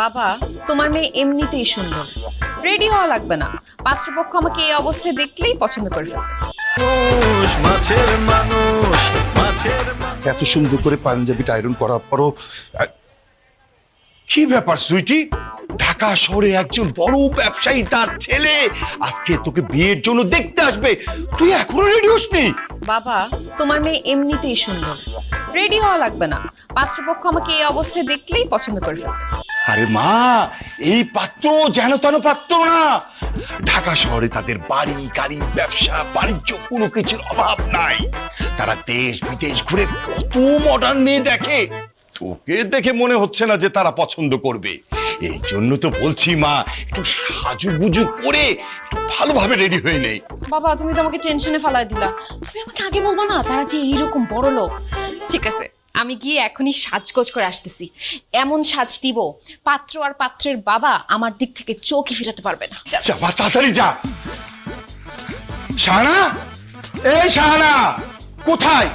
বাবা তোমার মেয়ে এমনিতেই সুন্দর। রেডি হওয়া লাগবে না। পাত্রপক্ষ আমাকে এই অবস্থায় দেখলেই পছন্দ করে ফেলবে। এত সুন্দর করে পাঞ্জাবিটা আয়রন করার পরও কি ব্যাপার সুইটি? ঢাকা শহরে একজন বড় ব্যবসায়ী তার ছেলে। আজকে তোকে বিয়ের জন্য দেখতে আসবে। তুই এখনও রেডি হসনি? বাবা তোমার মেয়ে এমনিতেই সুন্দর। রেডি হওয়া লাগবে না। পাত্রপক্ষ আমাকে এই অবস্থায় দেখলেই পছন্দ করে ফেলবে। আরে মা, এই পাত্র যেন তেন পাত্র না। ঢাকা শহরে তাদের বাড়ি, গাড়ি, ব্যবসা, বাণিজ্য কোনো কিছুর অভাব নাই। তারা দেশ বিদেশ ঘুরে কত মডার্ন মেয়ে দেখে। তোকে দেখে মনে হচ্ছে না যে তারা পছন্দ করবে। এই জন্য তো বলছি মা, একটু সাজুগুজু করে একটু ভালোভাবে রেডি হয়ে নেই বাবা, তুমি তো আমাকে টেনশনে ফালাই দিলা। তুমি আমাকে আগে বলব না, তারা যে এইরকম বড় লোক ঠিক আছে। আমি গিয়ে এখনই সাজগোজ করে আসতেছি। এমন সাজ দিব পাত্র আর পাত্রের বাবা আমার দিক থেকে চোখই ফিরাতে পারবে না। যা তাড়াতাড়ি যা। শাহানা? এই শাহানা কোথায়?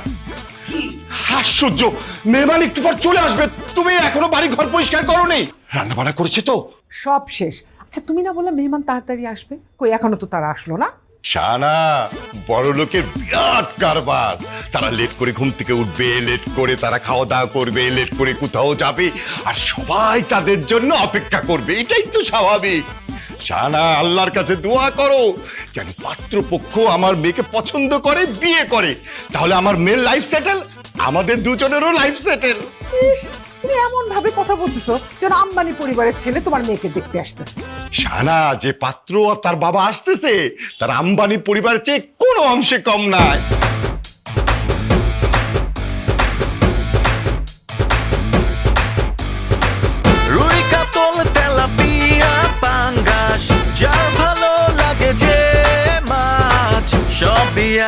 আশ্চর্য মেহমান একটু পর চলে আসবে। তুমি এখনও বাড়ি ঘর পরিষ্কার করোনি। রান্না বান্না করেছে তো। সব শেষ। আচ্ছা তুমি না বললে মেহমান তাড়াতাড়ি আসবে? কই এখনও তো তারা আসলো না? শাহানা বড় লোকের বিরাট কারবার। তারা লেট করে ঘুম থেকে উঠবে লেট করে তারা খাওয়া দাওয়া করবে লেট করে কোথাও যাবে আর সবাই তাদের জন্য অপেক্ষা করবে। এটাই তো স্বাভাবিক। শাহানা আল্লাহর কাছে দোয়া করো যেন পাত্রপক্ষ আমার মেয়েকে পছন্দ করে বিয়ে করে। তাহলে আমার মেয়ের লাইফ সেটেল আমাদের দুজনেরও লাইফ সেটেল তুমি এমন ভাবে কথা বলতেছো যেন আম্বানি পরিবারের ছেলে তোমার মেয়েকে দেখতে আসতেছে। শাহানা যে পাত্র আর তার বাবা আসতেছে তার আম্বানি পরিবারের চেয়ে কোনো অংশে কম নাই।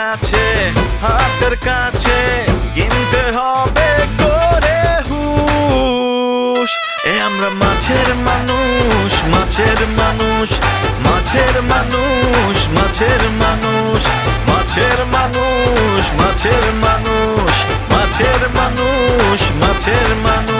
আছে, হাতের কাছে কিনতে হবে করে হুশ। এ আমরা মাছের মানুষ মাছের মানুষ মাছের মানুষ মাছের মানুষ মাছের মানুষ মাছের মানুষ মাছের মানুষ মাছের মানুষ।